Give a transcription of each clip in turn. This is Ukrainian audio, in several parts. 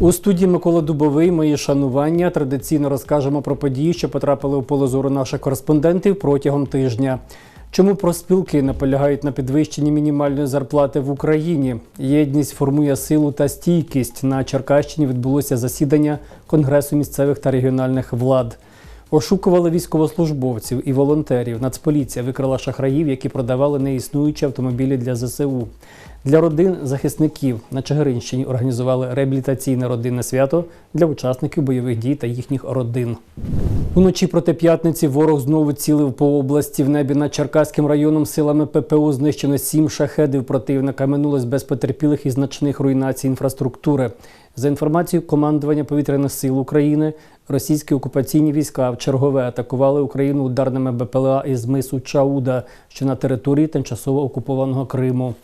У студії Микола Дубовий мої шанування традиційно розкажемо про події, що потрапили у поле зору наших кореспондентів протягом тижня. Чому профспілки наполягають на підвищенні мінімальної зарплати в Україні? Єдність формує силу та стійкість. На Черкащині відбулося засідання Конгресу місцевих та регіональних влад. Ошукували військовослужбовців і волонтерів. Нацполіція викрила шахраїв, які продавали неіснуючі автомобілі для ЗСУ. Для родин захисників на Чигиринщині організували реабілітаційне родинне свято для учасників бойових дій та їхніх родин. Уночі проти п'ятниці ворог знову цілив по області. В небі над Черкаським районом силами ППО знищено сім шахедів противника. Минулось без потерпілих і значних руйнацій інфраструктури. За інформацією командування повітряних сил України, російські окупаційні війська в чергове атакували Україну ударними БПЛА із мису Чауда, що на території тимчасово окупованого Криму.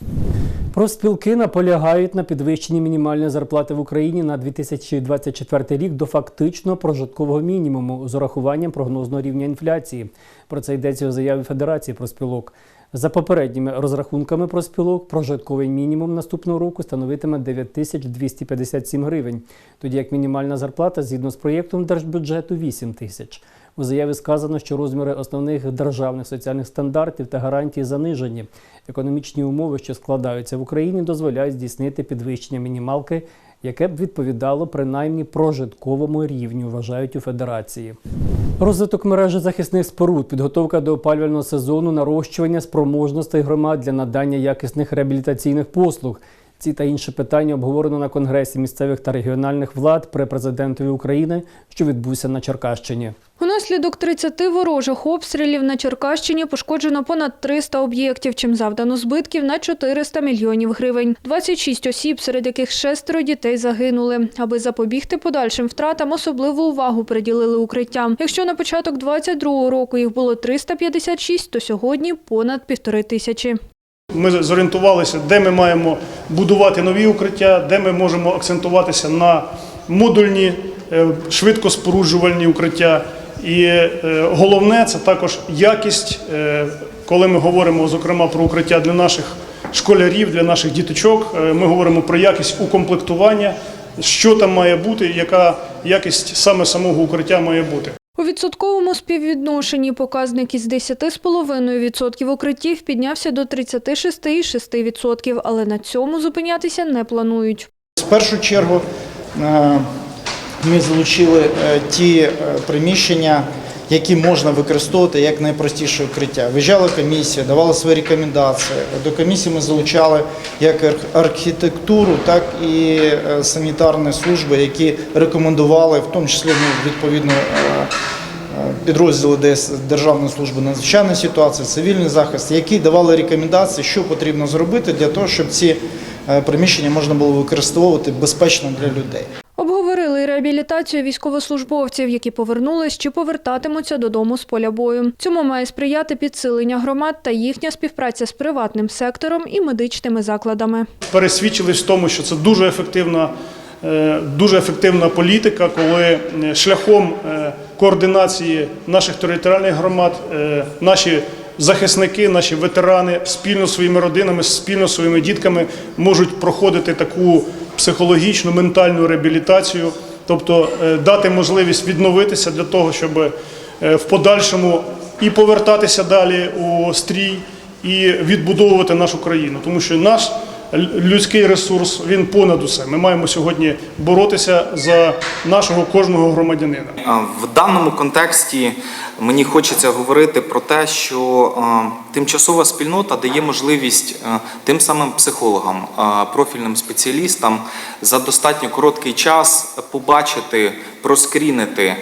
Профспілки наполягають на підвищенні мінімальної зарплати в Україні на 2024 рік до фактично прожиткового мінімуму з урахуванням прогнозного рівня інфляції. Про це йдеться у заяві Федерації профспілок. За попередніми розрахунками профспілок, прожитковий мінімум наступного року становитиме 9257 гривень, тоді як мінімальна зарплата згідно з проєктом держбюджету 8 тисяч. У заяві сказано, що розміри основних державних соціальних стандартів та гарантій занижені. Економічні умови, що складаються в Україні, дозволяють здійснити підвищення мінімалки, яке б відповідало принаймні прожитковому рівню, вважають у федерації. Розвиток мережі захисних споруд, підготовка до опалювального сезону, нарощування спроможностей громад для надання якісних реабілітаційних послуг. Ці та інші питання обговорено на Конгресі місцевих та регіональних влад при президентові України, що відбувся на Черкащині. Унаслідок 30 ворожих обстрілів на Черкащині пошкоджено понад 300 об'єктів, чим завдано збитків на 400 мільйонів гривень. 26 осіб, серед яких шестеро дітей загинули. Аби запобігти подальшим втратам, особливу увагу приділили укриттям. Якщо на початок 22-го року їх було 356, то сьогодні понад півтори тисячі. Ми зорієнтувалися, де ми маємо будувати нові укриття, де ми можемо акцентуватися на модульні, е, швидкоспоруджувальні укриття. І е, головне це також якість, е, коли ми говоримо зокрема про укриття для наших школярів, для наших діточок. Ми говоримо про якість укомплектування, що там має бути, яка якість саме самого укриття має бути. У відсотковому співвідношенні показник із 10,5% укриттів піднявся до 36,6%, але на цьому зупинятися не планують. В першу чергу е, ми залучили е, ті е, приміщення, які можна використовувати як найпростіше укриття. Виїжджала комісія, давала свої рекомендації. До комісії ми залучали як архітектуру, так і е, санітарні служби, які рекомендували, в тому числі ну, відповідно. е, Підрозділи ДС Державної служби надзвичайної ситуації, цивільний захист, які давали рекомендації, що потрібно зробити для того, щоб ці е, приміщення можна було використовувати безпечно для людей. Реабілітацію військовослужбовців, які повернулись чи повертатимуться додому з поля бою. Цьому має сприяти підсилення громад та їхня співпраця з приватним сектором і медичними закладами. пересвідчились в тому, що це дуже ефективна, е, дуже ефективна політика, коли е, шляхом е, координації наших територіальних громад наші захисники, наші ветерани спільно зі своїми родинами, спільно зі своїми дітками можуть проходити таку психологічну, ментальну реабілітацію, тобто е, дати можливість відновитися для того, щоб е, в подальшому і повертатися далі у стрій, і відбудовувати нашу країну, тому що наш людський ресурс він понад усе. Ми маємо сьогодні боротися за нашого кожного громадянина. В даному контексті мені хочеться говорити про те, що тимчасова спільнота дає можливість тим самим психологам, профільним спеціалістам за достатньо короткий час побачити, проскрінити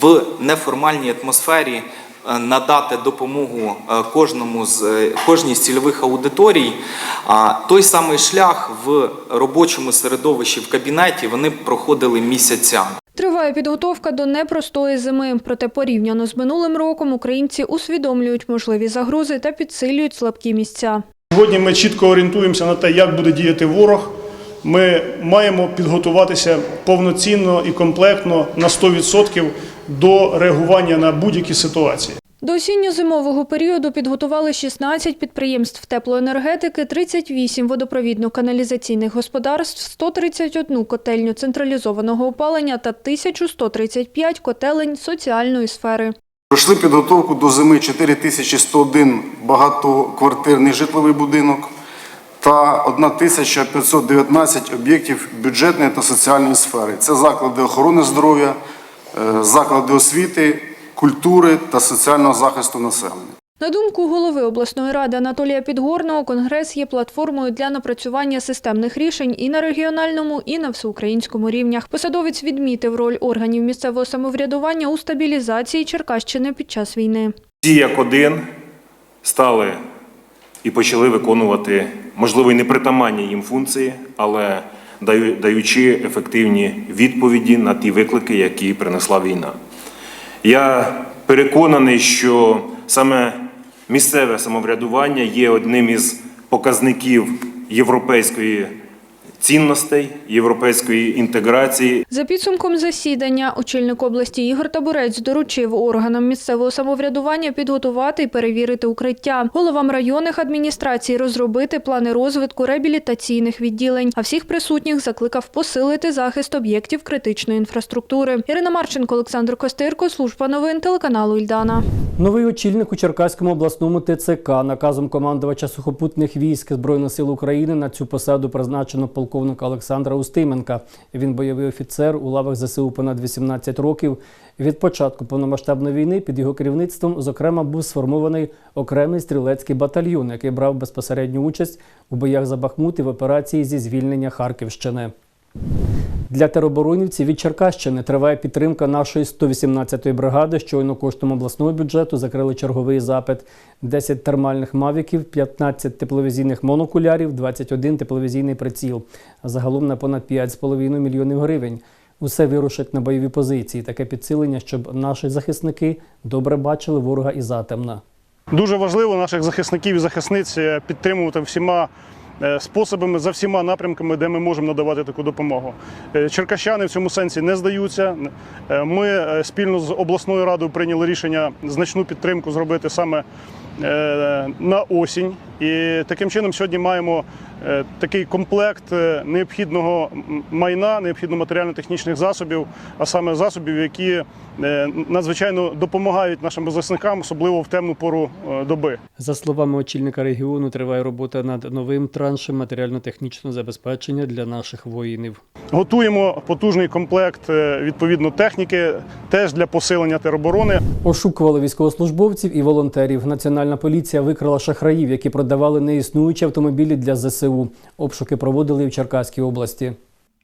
в неформальній атмосфері. Е, Надати допомогу е, кожному з е, кожній з цільових аудиторій, а той самий шлях в робочому середовищі в кабінеті вони проходили місяцями. Триває підготовка до непростої зими. Проте порівняно з минулим роком українці усвідомлюють можливі загрози та підсилюють слабкі місця. Сьогодні ми чітко орієнтуємося на те, як буде діяти ворог. Ми маємо підготуватися повноцінно і комплектно на 100% до реагування на будь-які ситуації. До осінньо-зимового періоду підготували 16 підприємств теплоенергетики, 38 водопровідно-каналізаційних господарств, 131 котельню централізованого опалення та 1135 котелень соціальної сфери. Пройшли підготовку до зими 4101 багатоквартирний житловий будинок та 1519 об'єктів бюджетної та соціальної сфери. Це заклади охорони здоров'я, е, заклади освіти, культури та соціального захисту населення. На думку голови обласної ради Анатолія Підгорного, конгрес є платформою для напрацювання системних рішень і на регіональному, і на всеукраїнському рівнях. Посадовець відмітив роль органів місцевого самоврядування у стабілізації Черкащини під час війни. Всі як один стали і почали виконувати, можливо, і непритаманні їм функції, але даючи ефективні відповіді на ті виклики, які принесла війна. Я переконаний, що саме місцеве самоврядування є одним із показників європейської цінностей, європейської інтеграції За підсумком засідання, очільник області Ігор Табурець доручив органам місцевого самоврядування підготувати і перевірити укриття, головам районних адміністрацій розробити плани розвитку реабілітаційних відділень, а всіх присутніх закликав посилити захист об'єктів критичної інфраструктури. Ірина Марченко, Олександр Костирко, служба новин телеканалу Ільдана. Новий очільник у Черкаському обласному ТЦК наказом командувача сухопутних військ Збройних сил України на цю посаду призначено полковника Олександра Устименка. Він бойовий офіцер у лавах ЗСУ понад 18 років. Від початку повномасштабної війни під його керівництвом, зокрема, був сформований окремий стрілецький батальйон, який брав безпосередню участь у боях за Бахмут і в операції зі звільнення Харківщини. Для тероборонівців від Черкащини триває підтримка нашої 118-ї бригади. Щойно коштом обласного бюджету закрили черговий запит: 10 термальних мавіків, 15 тепловізійних монокулярів, 21 тепловізійний приціл. Загалом на понад 5,5 мільйонів гривень. Усе вирушить на бойові позиції. Таке підсилення, щоб наші захисники добре бачили ворога і затемна. Дуже важливо наших захисників і захисниць е, підтримувати всіма способами за всіма напрямками, де ми можемо надавати таку допомогу. Е, Черкащани в цьому сенсі не здаються. Е, Ми е, спільно з обласною радою прийняли рішення значну підтримку зробити саме е, на осінь. І таким чином сьогодні маємо е, такий комплект е, необхідного майна, необхідно матеріально-технічних засобів, а саме засобів, які е, надзвичайно допомагають нашим захисникам, особливо в темну пору е, доби. За словами очільника регіону, триває робота над новим траншем матеріально-технічного забезпечення для наших воїнів. Готуємо потужний комплект е, відповідно техніки, теж для посилення тероборони. Ошукували військовослужбовців і волонтерів. Національна поліція викрила шахраїв, які продавали неіснуючі автомобілі для ЗСУ. Обшуки проводили в Черкаській області.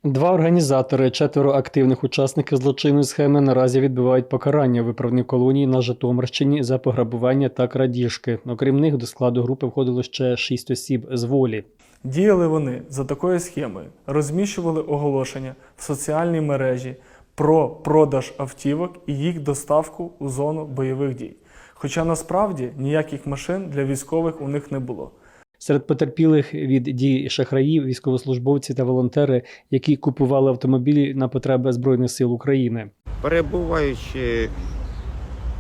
Два організатори, четверо активних учасників злочинної схеми наразі відбувають покарання в виправній колонії на Житомирщині за пограбування та крадіжки. Окрім них, до складу групи входило ще шість осіб з волі. Діяли вони за такою схемою, розміщували оголошення в соціальній мережі про продаж автівок і їх доставку у зону бойових дій. Хоча насправді ніяких машин для військових у них не було. Серед потерпілих від дій шахраїв, військовослужбовці та волонтери, які купували автомобілі на потреби Збройних сил України. Перебуваючи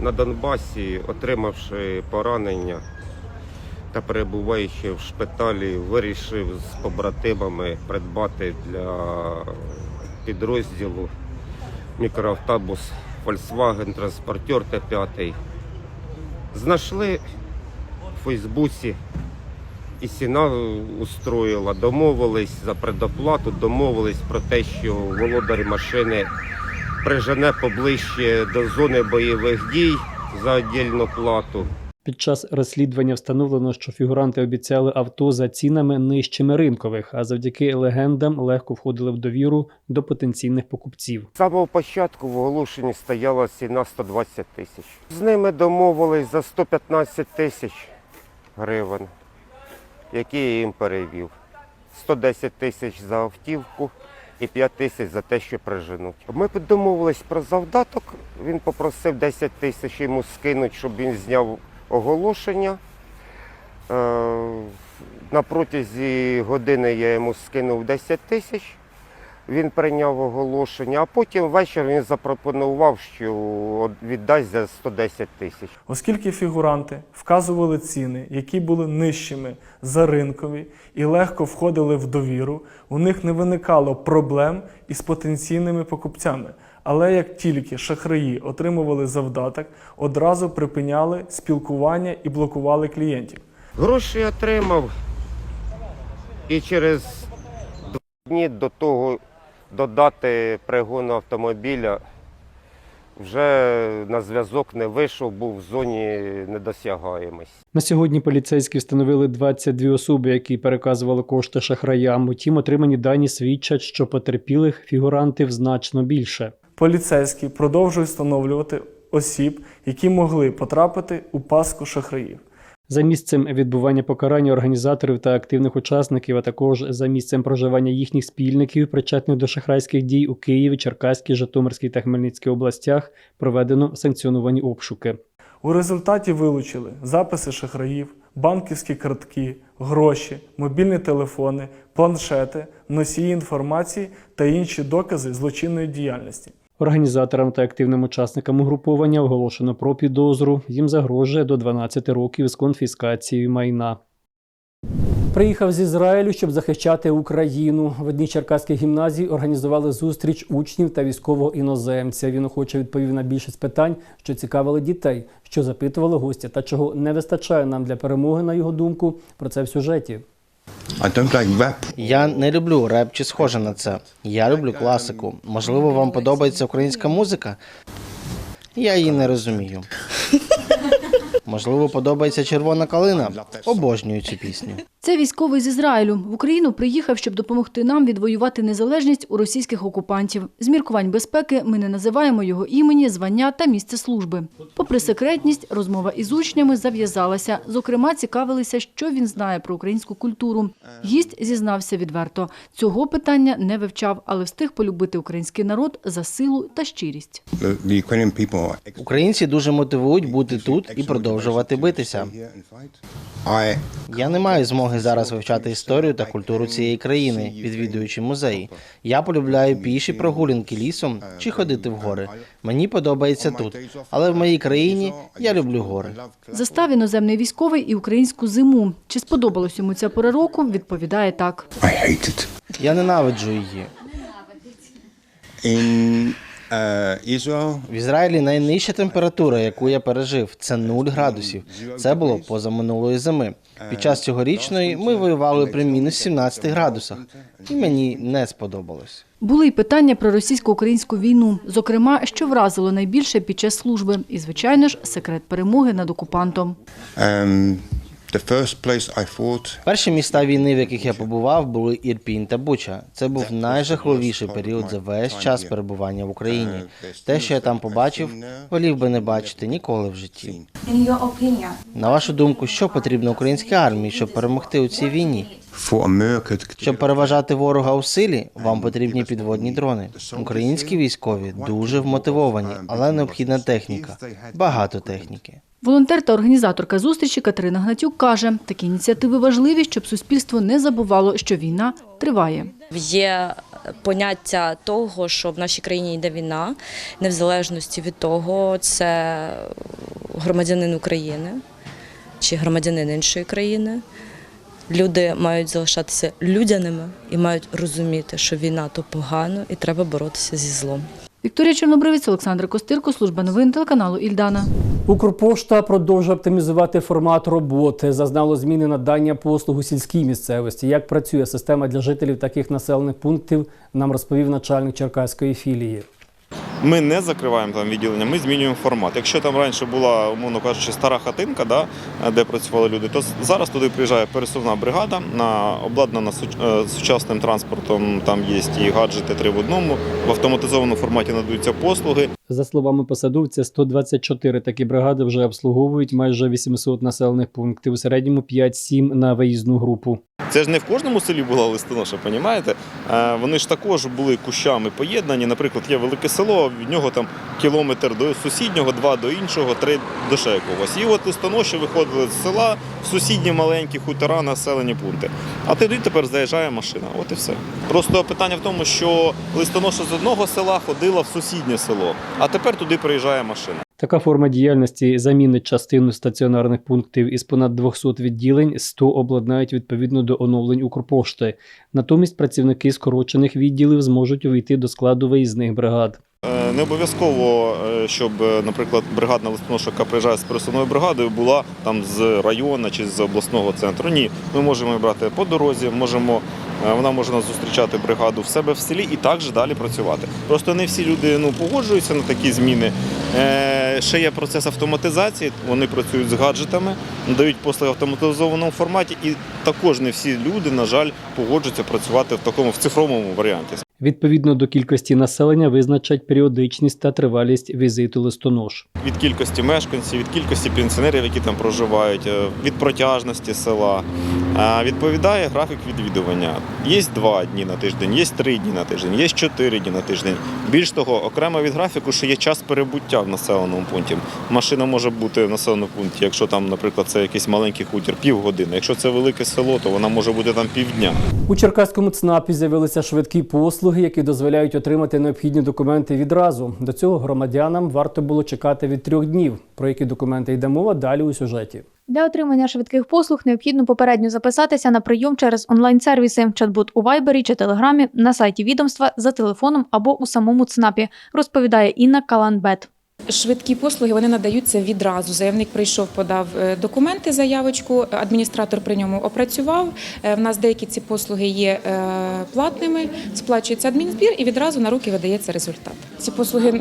на Донбасі, отримавши поранення та перебуваючи в шпиталі, вирішив з побратимами придбати для підрозділу мікроавтобус Volkswagen Transporter Т5. Знайшли в Фейсбуці і ціна устроїла, домовились за предоплату, домовились про те, що володар машини прижене поближче до зони бойових дій за віддільну плату. Під час розслідування встановлено, що фігуранти обіцяли авто за цінами нижчими ринкових, а завдяки легендам легко входили в довіру до потенційних покупців. З самого початку в оголошенні стояла ціна 120 тисяч. З ними домовились за 115 тисяч гривень, які я їм перевів. 110 тисяч за автівку і 5 тисяч за те, що приженуть. Ми домовились про завдаток. Він попросив 10 тисяч йому скинуть, щоб він зняв оголошення. Е, На протязі години я йому скинув 10 тисяч. Він прийняв оголошення, а потім ввечері він запропонував, що віддасть за 110 тисяч. Оскільки фігуранти вказували ціни, які були нижчими за ринкові і легко входили в довіру, у них не виникало проблем із потенційними покупцями. Але як тільки шахраї отримували завдаток, одразу припиняли спілкування і блокували клієнтів. Гроші отримав і через дні до того до дати пригону автомобіля вже на зв'язок не вийшов, був в зоні недосягаємості. На сьогодні поліцейські встановили 22 особи, які переказували кошти шахраям. Утім, отримані дані свідчать, що потерпілих фігурантів значно більше. Поліцейські продовжують встановлювати осіб, які могли потрапити у паску шахраїв. За місцем відбування покарання організаторів та активних учасників, а також за місцем проживання їхніх спільників, причетних до шахрайських дій у Києві, Черкаській, Житомирській та Хмельницькій областях, проведено санкціоновані обшуки. У результаті вилучили записи шахраїв, банківські картки, гроші, мобільні телефони, планшети, носії інформації та інші докази злочинної діяльності. Організаторам та активним учасникам угруповання оголошено про підозру. Їм загрожує до 12 років з конфіскацією майна. Приїхав з Ізраїлю, щоб захищати Україну. В одній черкаських гімназії організували зустріч учнів та військового іноземця. Він охоче відповів на більшість питань, що цікавили дітей, що запитували гостя, та чого не вистачає нам для перемоги, на його думку. Про це в сюжеті. I don't like rap. Я не люблю реп чи схоже на це. Я люблю класику. Можливо, вам подобається українська музика? Я її не розумію. Можливо, подобається червона калина. Обожнюю цю пісню. Це військовий з Ізраїлю. В Україну приїхав, щоб допомогти нам відвоювати незалежність у російських окупантів. З міркувань безпеки ми не називаємо його імені, звання та місце служби. Попри секретність, розмова із учнями зав'язалася. Зокрема, цікавилися, що він знає про українську культуру. Гість зізнався відверто. Цього питання не вивчав, але встиг полюбити український народ за силу та щирість. Українці дуже мотивують бути тут і продовжувати битися. fight. I Я не маю змоги зараз вивчати історію та культуру цієї країни, відвідуючи музеї. Я полюбляю піші прогулянки лісом чи ходити в гори. Мені подобається тут, але в моїй країні я люблю гори. Застав іноземний військовий і українську зиму. Чи сподобалось йому ця пора року? Відповідає так. Я ненавиджу її. Uh, В Ізраїлі найнижча температура, яку я пережив, це 0 градусів. Це було поза минулої зими. Під час цьогорічної ми воювали при мінус 17 градусах, і мені не сподобалось. Були й питання про російсько-українську війну, зокрема, що вразило найбільше під час служби, і, звичайно ж, секрет перемоги над окупантом. um, the first place I fought Перші міста війни, в яких я побував, були Ірпінь та Буча. Це був найжахливіший період за весь час перебування в Україні. Те, що я там побачив, волів би не бачити ніколи в житті. На вашу думку, що потрібно українській армії, щоб перемогти у цій війні? for Щоб переважати ворога у силі, вам потрібні підводні дрони. Українські військові дуже вмотивовані, але необхідна техніка. Багато техніки. Волонтер та організаторка зустрічі Катерина Гнатюк каже, такі ініціативи важливі, щоб суспільство не забувало, що війна триває. Є поняття того, що в нашій країні йде війна, не в залежності від того, це громадянин України чи громадянин іншої країни. Люди мають залишатися людяними і мають розуміти, що війна то погано і треба боротися зі злом. Вікторія Чорнобривець, Олександр Костирко, служба новин телеканалу Ільдана. Укрпошта продовжує оптимізувати формат роботи. Зазнало зміни надання послуг у сільській місцевості. Як працює система для жителів таких населених пунктів, нам розповів начальник Черкаської філії. Ми не закриваємо там відділення, ми змінюємо формат. Якщо там раніше була, умовно кажучи, стара хатинка, да, де працювали люди, то зараз туди приїжджає пересувна бригада, на, обладнана е, сучасним транспортом, там є і гаджети три в одному, в автоматизованому форматі надаються послуги. За словами посадовця, 124 такі бригади вже обслуговують майже 800 населених пунктів, у середньому 5-7 на виїзну групу. Це ж не в кожному селі була листоноша, понімаєте? Е, Вони ж також були кущами поєднані. Наприклад, є велике село, від нього там кілометр до сусіднього, два до іншого, три до ще якогось. І от листоноші виходили з села в сусідні маленькі хутора, населені пункти. А тоді тепер заїжджає машина. От і все. Просто питання в тому, що листоноша з одного села ходила в сусіднє село, а тепер туди приїжджає машина. Така форма діяльності замінить частину стаціонарних пунктів із понад 200 відділень, 100 обладнають відповідно до оновлень Укрпошти. Натомість працівники скорочених відділів зможуть увійти до складу виїзних бригад. Не обов'язково, е, щоб, е, наприклад, бригадна листоноша, яка приїжджає з пересувною бригадою, була там з району чи з обласного центру. Ні, ми можемо брати по дорозі, можемо, е, вона може зустрічати бригаду в себе в селі і також далі працювати. Просто не всі люди ну, погоджуються на такі зміни. Ще є процес автоматизації, вони працюють з гаджетами, надають послуги в автоматизованому форматі, і також не всі люди, на жаль, погоджуються працювати в такому в цифровому варіанті. Відповідно до кількості населення визначать періодичність та тривалість візиту листонож. від кількості мешканців, від кількості пенсіонерів, які там проживають, е, від протяжності села. Відповідає графік відвідування. Є два дні на тиждень, є три дні на тиждень, є чотири дні на тиждень. Більш того, окремо від графіку, що є час перебуття в населеному пункті. Машина може бути в населеному пункті, якщо там, наприклад, це якийсь маленький хутір, півгодини. Якщо це велике село, то вона може бути там півдня. У Черкаському ЦНАПі з'явилися швидкі послуги, які дозволяють отримати необхідні документи відразу. До цього громадянам варто було чекати від трьох днів. Про які документи йде мова далі у сюжеті. Для отримання швидких послуг необхідно попередньо записатися на прийом через онлайн-сервіси, чат-бот у Вайбері чи Телеграмі, на сайті відомства, за телефоном або у самому ЦНАПі, розповідає Інна Каланбет. Швидкі послуги вони надаються відразу. Заявник прийшов, подав е, документи, заявочку. Адміністратор при ньому опрацював. Е, В нас деякі ці послуги є е, платними, сплачується адмінзбір і відразу на руки видається результат. Ці послуги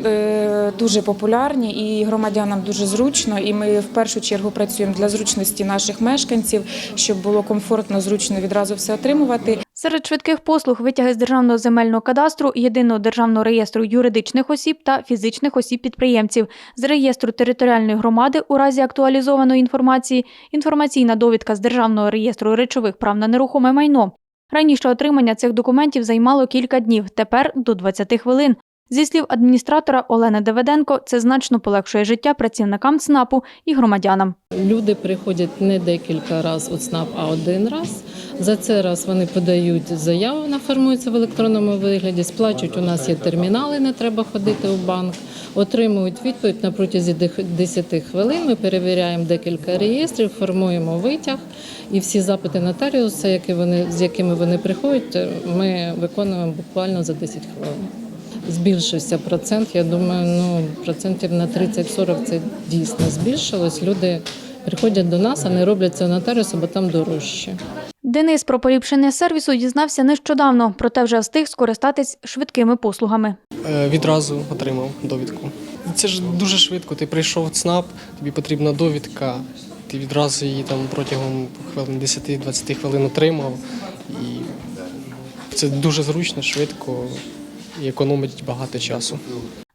дуже популярні і громадянам дуже зручно. І ми в першу чергу працюємо для зручності наших мешканців, щоб було комфортно, зручно відразу все отримувати. Серед швидких послуг витяги з державного земельного кадастру, єдиного державного реєстру юридичних осіб та фізичних осіб-підприємців, з реєстру територіальної громади у разі актуалізованої інформації, інформаційна довідка з державного реєстру речових прав на нерухоме майно. Раніше отримання цих документів займало кілька днів, тепер до 20 хвилин. Зі слів адміністратора Олени Давиденко, це значно полегшує життя працівникам ЦНАПу і громадянам. Люди приходять не декілька разів у ЦНАП, а один раз. За це раз вони подають заяву, вона формується в електронному вигляді, сплачують. У нас є термінали, не треба ходити у банк. Отримують відповідь на протязі 10 хвилин. Ми перевіряємо декілька реєстрів, формуємо витяг і всі запити нотаріуса, які вони з якими вони приходять, ми виконуємо буквально за 10 хвилин. Збільшився процент. Я думаю, ну процентів на 30-40 це дійсно збільшилось. Люди приходять до нас, а не роблять це у нотаріуса, бо там дорожче. Денис про поліпшення сервісу дізнався нещодавно, проте вже встиг скористатись швидкими послугами. Е, Відразу отримав довідку. Це ж дуже швидко. Ти прийшов в ЦНАП, тобі потрібна довідка, ти відразу її там протягом хвилин 10-20 хвилин отримав. І це дуже зручно, швидко і економить багато часу.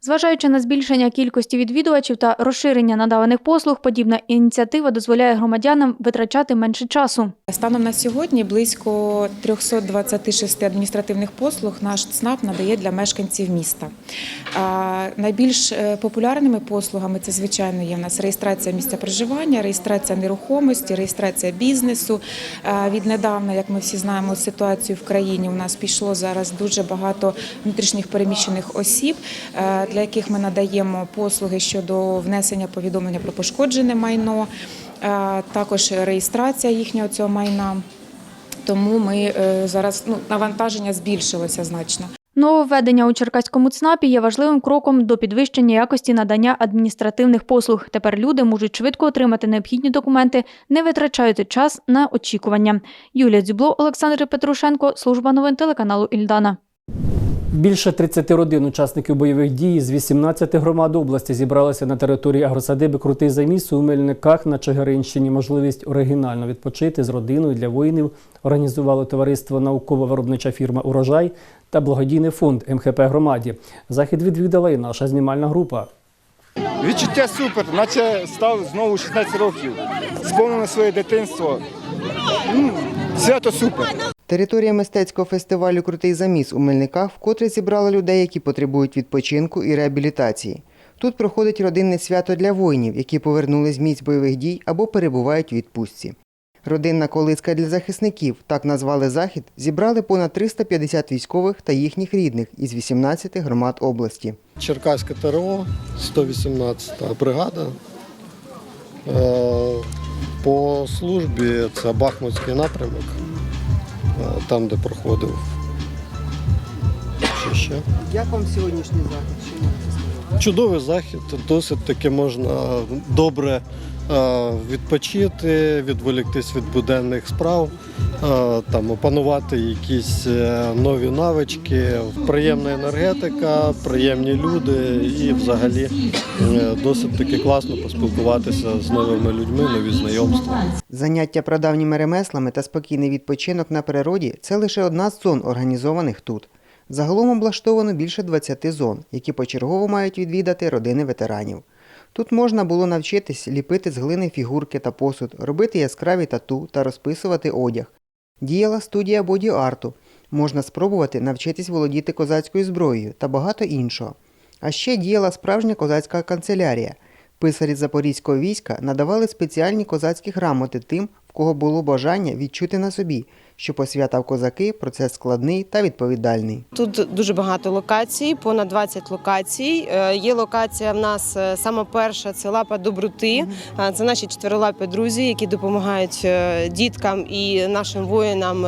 Зважаючи на збільшення кількості відвідувачів та розширення надаваних послуг, подібна ініціатива дозволяє громадянам витрачати менше часу. Станом на сьогодні близько 326 адміністративних послуг наш ЦНАП надає для мешканців міста. Найбільш е, популярними послугами це, звичайно, є в нас реєстрація місця проживання, реєстрація нерухомості, реєстрація бізнесу. Віднедавна, як ми всі знаємо, ситуацію в країні у нас пішло зараз дуже багато внутрішніх переміщених осіб, для яких ми надаємо послуги щодо внесення повідомлення про пошкоджене майно, е, також реєстрація їхнього цього майна. Тому ми е, зараз ну, навантаження збільшилося значно. Нововведення у Черкаському ЦНАПі є важливим кроком до підвищення якості надання адміністративних послуг. Тепер люди можуть швидко отримати необхідні документи, не витрачаючи час на очікування. Юлія Дзюбло, Олександр Петрушенко, служба новин телеканалу Ільдана. Більше 30 родин учасників бойових дій з 18 громад області зібралися на території агросадиби Крутий заміс у Мельниках на Чигиринщині. Можливість оригінально відпочити з родиною для воїнів організували товариство Науково-виробнича фірма Урожай та благодійний фонд МХП громаді. Захід відвідала і наша знімальна група. Відчуття супер, наче став знову 16 років. Сповнене своє дитинство. Свято супер. Територія мистецького фестивалю Крутий заміс у Мельниках вкотре зібрала людей, які потребують відпочинку і реабілітації. Тут проходить родинне свято для воїнів, які повернулись з місць бойових дій або перебувають у відпустці. Родинна колиска для захисників, так назвали захід, зібрали понад 350 військових та їхніх рідних із 18 громад області. Черкаська ТРО, 118 бригада. Е, По службі це Бахмутський напрямок, там, де проходив. Що ще? Як вам сьогоднішній захід? Чудовий захід, досить таки можна добре е, відпочити, відволіктись від буденних справ, е, там, опанувати якісь е, нові навички, приємна енергетика, приємні люди і взагалі е, досить таки класно поспілкуватися з новими людьми, нові знайомства. Заняття прадавніми ремеслами та спокійний відпочинок на природі це лише одна з зон, організованих тут. Загалом облаштовано більше 20 зон, які почергово мають відвідати родини ветеранів. Тут можна було навчитись ліпити з глини фігурки та посуд, робити яскраві тату та розписувати одяг. Діяла студія боді-арту. Можна спробувати навчитись володіти козацькою зброєю та багато іншого. А ще діяла справжня козацька канцелярія. Писарі запорізького війська надавали спеціальні козацькі грамоти тим, в кого було бажання відчути на собі, що посвята в козаки процес складний та відповідальний. Тут дуже багато локацій, понад 20 локацій. Е, Є локація в нас е, саме перша це лапа доброти. Е, Це наші чотирилапі друзі, які допомагають діткам і нашим воїнам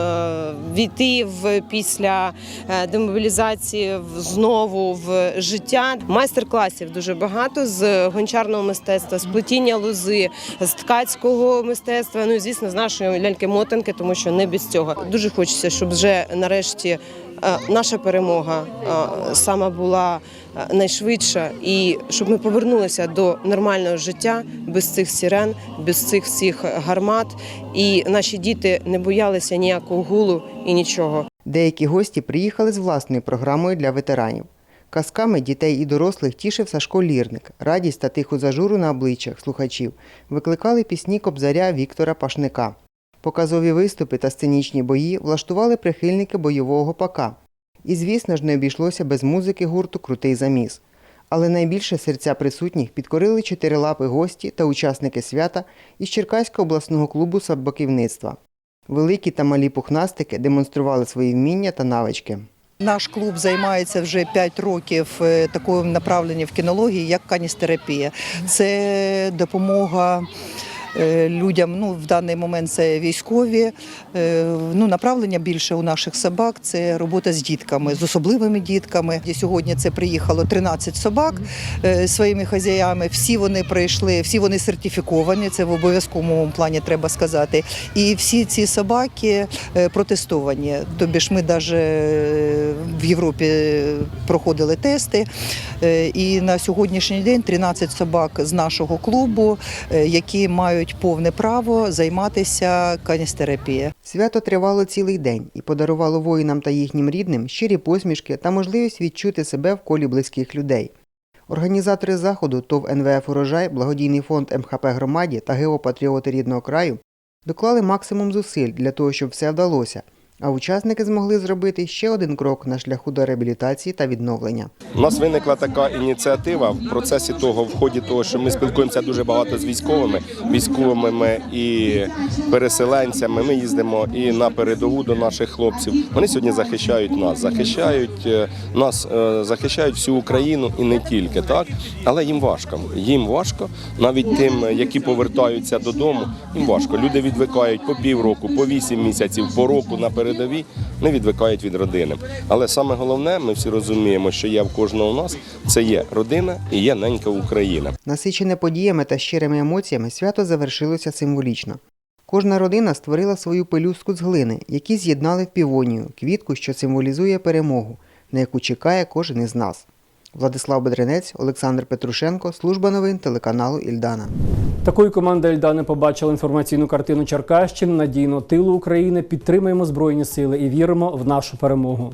війти в після демобілізації знову в життя. Майстер-класів дуже багато з гончарного мистецтва, з плетіння лози, з ткацького мистецтва. Ну і звісно, з нашої ляльки-мотанки, тому що не без цього. Дуже хочеться, щоб вже нарешті е, наша перемога е, саме була е, найшвидша, і щоб ми повернулися до нормального життя без цих сирен, без цих всіх гармат, і наші діти не боялися ніякого гулу і нічого. Деякі гості приїхали з власною програмою для ветеранів. Казками дітей і дорослих тішив Сашко Лірник. Радість та тиху зажуру на обличчях слухачів викликали пісні кобзаря Віктора Пашника. Показові виступи та сценічні бої влаштували прихильники бойового пака. І, звісно ж, не обійшлося без музики гурту Крутий заміс. Але найбільше серця присутніх підкорили чотирилапи гості та учасники свята із Черкаського обласного клубу собаківництва. Великі та малі пухнастики демонстрували свої вміння та навички. Наш клуб займається вже 5 років е, таким направленням в кінології, як каністерапія. Це допомога. Е, Людям ну в даний момент це військові. Е, Ну направлення більше у наших собак це робота з дітками, з особливими дітками. І сьогодні це приїхало 13 собак е, своїми хазяями. Всі вони пройшли, всі вони сертифіковані. Це в обов'язковому плані треба сказати. І всі ці собаки протестовані. Тобі ж ми навіть в Європі проходили тести. І на сьогоднішній день 13 собак з нашого клубу, які мають повне право займатися каністерапією. Свято тривало цілий день і подарувало воїнам та їхнім рідним щирі посмішки та можливість відчути себе в колі близьких людей. Організатори заходу ТОВ НВФ Урожай, благодійний фонд МХП громаді та геопатріоти рідного краю доклали максимум зусиль для того, щоб все вдалося. А учасники змогли зробити ще один крок на шляху до реабілітації та відновлення. У нас виникла така ініціатива в процесі того, в ході того, що ми спілкуємося дуже багато з військовими, військовими і переселенцями. Ми їздимо і на передову до наших хлопців. Вони сьогодні захищають нас, захищають е, нас, е, захищають всю Україну і не тільки так, але їм важко. Їм важко, навіть тим, які повертаються додому. Їм важко. Люди відвикають по півроку, по вісім місяців, по року на передовій, не відвикають від родини. Але саме головне, ми всі розуміємо, що є в кожного у нас це є родина і є ненька Україна. Насичене подіями та щирими емоціями свято завершилося символічно. Кожна родина створила свою пелюстку з глини, які з'єднали в півонію, квітку, що символізує перемогу, на яку чекає кожен із нас. Владислав Бедренець, Олександр Петрушенко, служба новин телеканалу Ільдана. Такою команда Ільдани побачила інформаційну картину Черкащин, надійно тилу України. Підтримуємо Збройні сили і віримо в нашу перемогу.